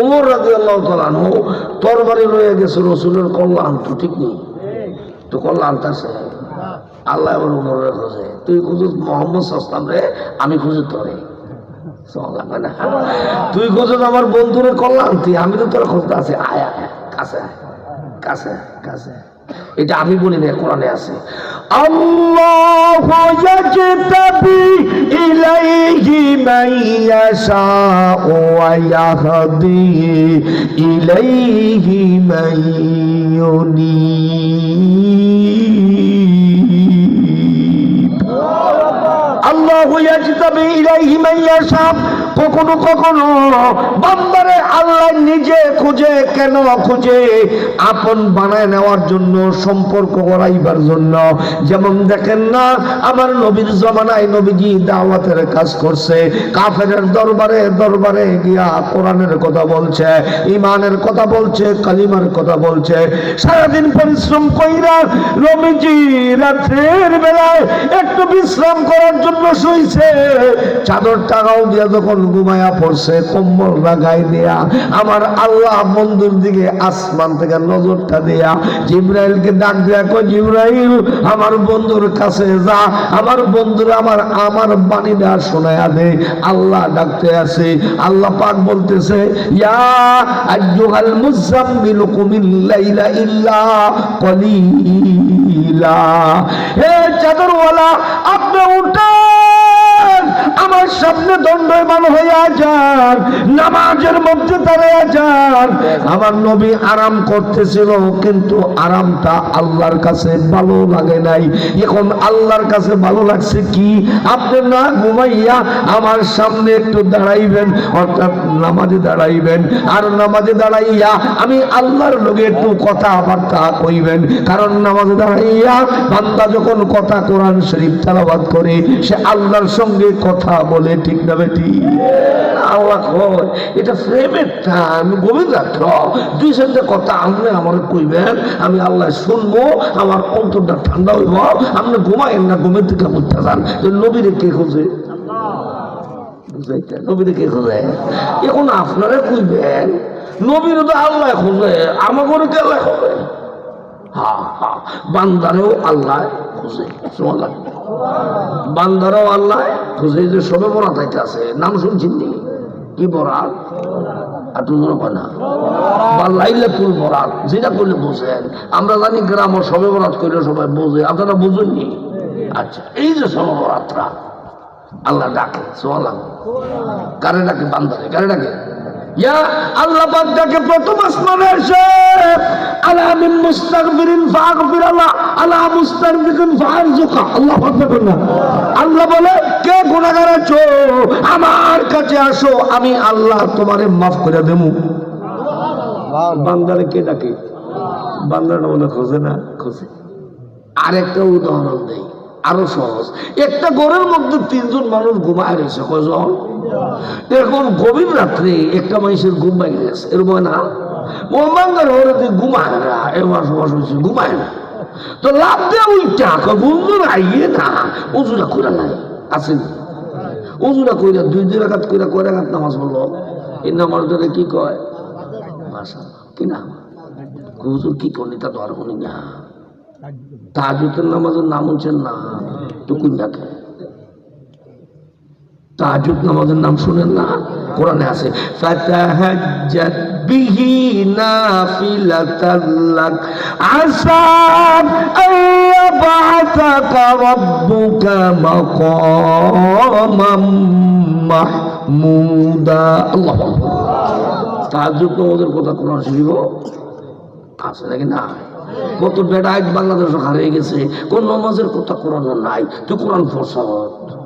ওমর রাজি আল্লাহ তালানো তরবারি রয়ে গেছে রসুলের কল্যাণ, তো ঠিক নেই। তো কল্যাণ তাছে আল্লাহ এবার উমরের খোঁজে। তুই খুঁজুস মোহাম্মদ সস্তাম রে, আমি খুঁজে তোরে। তুই খুঁজুস আমার বন্ধুরে কল্যাণ, তুই, আমি তো তোর খোঁজতে আছি। আয়, কাছে কাছে কাছে। এটা আমি বলি না কোরআনে আছে। আল্লাহ ইয়াজতাবি ইলাইহি মান ইয়াশাউ ওয়া ইয়াহদি ইলাইহি মান ইউনিব। আল্লাহ ইয়াজতাবি ইলাইহি মান ইয়াশা কখনো কখনো বান্দারে আল্লাহ নিজে খুঁজে কেন খুঁজে আপন বানায় নেওয়ার জন্য, সম্পর্ক করাইবার জন্য। যেমন দেখেন না, আমার নবীর জমানায় নবীজি দাওয়াতের কাজ করছে। কাফেরের দরবারে দরবারে গিয়া কোরআনের কথা বলছে ইমানের কথা বলছে, কালিমার কথা বলছে। সারাদিন পরিশ্রম কইরা নবীজি রাত্রের বেলায় একটু বিশ্রাম করার জন্য শুইছে। চাদর টাকাও দিয়া যখন ঘুমায়া পড়ছে, কম্বল গায়ে দেয়া, আমার আল্লাহ বন্ধুর দিকে আসমান থেকে নজরটা দেয়া, জিব্রাইলকে ডাক দেয়া কই জিব্রাইল, আমার বন্ধুর কাছে যা, আমার বন্ধুর আমার আমার বাণীটা শোনায়া দে। আল্লাহ ডাকতে আছে আল্লাহ পাক বলতেছে, ইয়া আইয়ুহাল মুজাম্মিল কুমিল লাইলা ইল্লা কলিলা। হে চাদরওয়ালা, আপনি উঠেন! আমার সামনে দণ্ডমান হইয়া যান নামাজের মধ্যে দাঁড়াইয়া যান আমার নবী আরাম করতেছিল, কিন্তু আরামটা আল্লাহর কাছে ভালো লাগে নাই। এখন আল্লাহর কাছে ভালো লাগছে কি? আপনি না ঘুমাইয়া আমার সামনে একটু দাঁড়াইবেন, অর্থাৎ নামাজে দাঁড়াইবেন। আর নামাজে দাঁড়াইয়া আমি আল্লাহর লোকে একটু কথাবার্তা কইবেন। কারণ নামাজে দাঁড়াইয়া বান্দা যখন কথা কোরআন শরীফ তালাবাদ করে, সে আল্লাহর সঙ্গে কথা বলে ঠিক না বেটি আল্লাহ এটা প্রেমের টান রাত্র। দুই সাথে কথা আপনি আমার কইবেন, আমি আল্লাহ শুনব, আমার অন্তরটা ঠান্ডা হইব, আপনি ঘুমাইন না, ঘুমের থেকে উঠতে যান। যে নবীরে কে খোঁজে? কে এখন আপনারা কইবেন তো আল্লাহ খোঁজে আমাকে হা হা, বান্দারেও আল্লাহ বান্দারাও আল্লাহ খুঁজে যে সবে বরাত আইতে আছে নাম শুনছেন নি? কি না? বা লাইলাতুল বরাত, যেটা আমরা সবে বরাত সবাই বোঝে। আচ্ছা এই যে আল্লাহ ডাকে কারে ডাকে? বান্দারে, কারে ডাকে? ইয়া আল্লাহ পাক ডাকে প্রথম আসমানে এসে আলা মিন মুস্তাগফিরিন ফাগফির আল্লাহ আলা মুস্তাগফিরিন ফারজুকা আল্লাহ পাক না। আল্লাহ বলে কে গুনাহগার আছো? আমার কাছে আসো আমি আল্লাহ তোমারে মাফ করে দেবো। বান্দারে কে ডাকে? বান্দাটা বলে খোঁজে না? খোঁজে। আরেকটা উদাহরণ দেই আরও সহজ। একটা ঘরের মধ্যে তিনজন মানুষ ঘুমায় রয়েছে কজন এখন গভীর রাত্রে একটা মানুষের ঘুম ভাঙে গেছে। এরকম না? মোহাম্মাঙ্গার ঘরে তুই ঘুমায় না। এ মাস মাস হয়েছে ঘুমায় না। তো লাভ দেয় ওইটা বন্ধুর আইয়ে না। উজুরা করে নাই। আসেনি উজুরা কইরা, দুই দুই রাখাত কইরা কয় রাখাত নামাজ বলল এই নামাজ ধরে কি কয়? কি না হুজুর, কি করলি তা তো আর শুনি না। তাহাজুতের নামাজের নাম হচ্ছে না। টুকুন ডাকে তাহাজুদ নামাজের নাম শুনেন না? কোরআনে আছে, ফাতাহাজ্জাত বিহি নাফিলাতাল লাক। আসা আল্লাবাতাকা রাব্বুকা মাকামাম মাহমুদা। আল্লাহু আকবার। তাহাজুদ নামাজের কথা কোরআন শরীফ আছে নাকি না? কত বেড়া আজ বাংলাদেশ হারিয়ে গেছে, কোন নমাজের কথা কোরআন নাই। তো কোরআন ফরসাদ।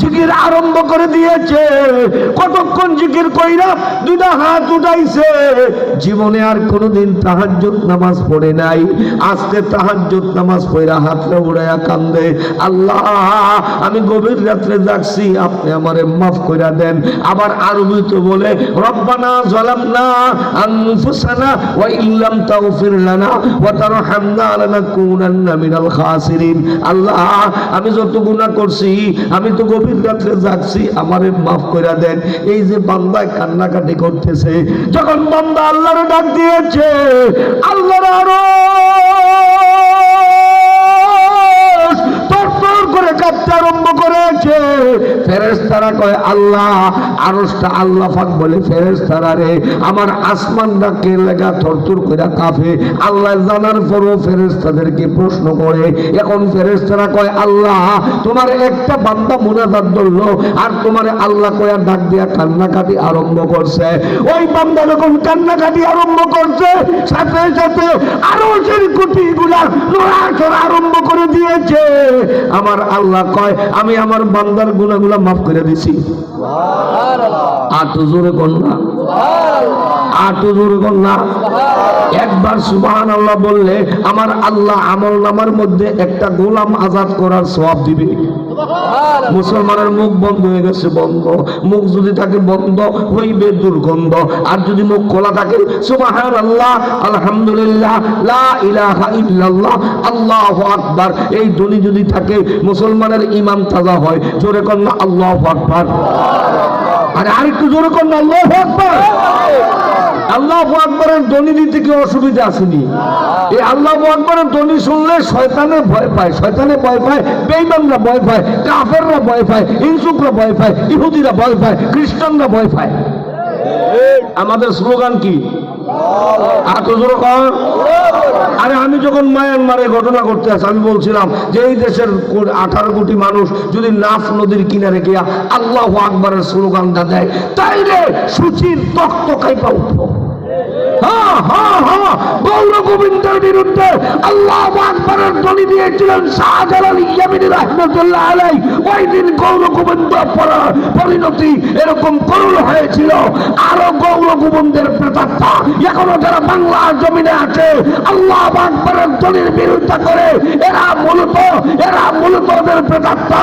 জিকির আরম্ভ করে দিয়েছে। কতক্ষণ জিকির কইরা দুটা হাত উঠাইছে। জীবনে আর কোনোদিন তাহাজ্জুদ নামাজ পড়ে নাই। আজকে তাহাজ্জুদ নামাজ পড়া হাতটা উড়াইয়া কান্দে। আল্লাহ, আমি গভীর রাত্রে যাচ্ছি আপনি আমারে মাফ কইরা দেন। আবার আরবিতে বলে, রব্বানা জালামনা আনফুসানা ওয়া ইল্লাম তাগফির লানা ওয়া তারহামনা লানাকুনান্না মিনাল খাসিরিন। আল্লাহ, আমি যত গুনাহ করছি আমি তো গভীর রাত্রে যাচ্ছি আমারে মাফ করে দেন। এই যে বান্দায় কান্নাকাটি করতেছে, যখন বান্দা আল্লাহর ডাক দিয়েছে, আল্লাহর আরও তোর করে কাঁপতে আরম্ভ করেছে ফেরেশতারা কয়, আল্লাহ, আরশটা আল্লাহ পাক বলে, ফেরেশতারা রে, আমার আসমানটা কে লাগা থরথর করে কাঁপে। আল্লাহ জানার পরও ফেরেশতাদেরকে প্রশ্ন করে। এখন ফেরেশতারা কয়, আল্লাহ, তোমার একটা বান্দা মুনাজাত ধরলো, আর তোমার আল্লাহ কয়া ডাক দিয়া কান্নাকাটি আরম্ভ করছে। ওই বান্দা যখন কান্নাকাটি আরম্ভ করছে, সাথে সাথে আরও সেই কুটি গুলা নড়াচড়া আরম্ভ করে দিয়েছে। আমার আল্লাহ কয়, আমি আমার বান্দার গুনাগুলা মাফ করে দিছি। আটু জোরে কন্যা আটু জোরে কন্যা একবার সুবাহান আল্লাহ বললে আমার আল্লাহ আমল নামার মধ্যে একটা গোলাম আজাদ করার সব দিবে। মুসলমানের মুখ বন্ধ হয়ে গেছে বন্ধ। মুখ যদি থাকে বন্ধ হইবে দুর্গন্ধ। আর যদি মুখ খোলা থাকে সুবাহান আল্লাহ আলহামদুলিল্লাহ লা ইলাহা ইল্লাল্লাহ আল্লাহু আকবার। এই ধ্বনি যদি থাকে মুসলমানের ইমান তাজা হয়। জোরে কন্যা আল্লাহু আকবার। আরে আরেকটু জোরে কন্যা আল্লাহু আকবার। আল্লাহ আকবরের ধ্বনি দিতে কি অসুবিধা আসেনি। এই আল্লাহ আকবরের ধ্বনি শুনলে শয়তানে ভয় পায় শয়তানে ভয় পায় বেইমানরা ভয় পায় কাফেররা ভয় পায় ইনসুকরা ভয় পায় ইহুদিরা ভয় পায় খ্রিস্টানরা ভয় পায়। আমাদের স্লোগান কি? জোর কর। আরে আমি যখন মায়ানমারে ঘটনা করতে আসি আমি বলছিলাম যে এই দেশের আঠারো কোটি মানুষ যদি নাফ নদীর কিনারে গিয়া আল্লাহ আকবরের স্লোগানটা দেয় তাইলে সুচির তক্ত কাইপা উঠবো। Yeah. হ্যাঁ গৌর গোবিন্দের বিরুদ্ধে আল্লাহ আকবরের ধ্বনি দিয়েছিলেন শাহজালাল ইয়ামিনী রহমতুল্লাহ আলাই ওই দিন গৌর গোবিন্দ পরিণতি এরকম করুণ হয়েছিল। আরও গৌর গোবিন্দের প্রেতাত্মা এখনও যারা বাংলার জমিনে আছে, আল্লাহ আকবরের ধ্বনির বিরুদ্ধে করে, এরা মূলত এরা মূলত ওদের প্রেতাত্মা।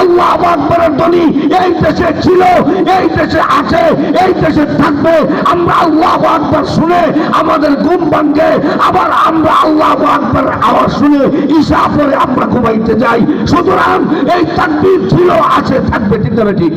আল্লাহ আকবরের ধ্বনি এই দেশে ছিল, এই দেশে আছে, এই দেশে থাকবে। আমরা আল্লাহ আকবর শুনে আমাদের ঘুম ভাঙ্গে আবার আমরা আল্লাহ আকবর আওয়াজ শুনে ঈশা পরে আমরা ঘুমাইতে যাই। সুতরাং এই তাকবির ছিল, আছে, থাকবে ঠিক?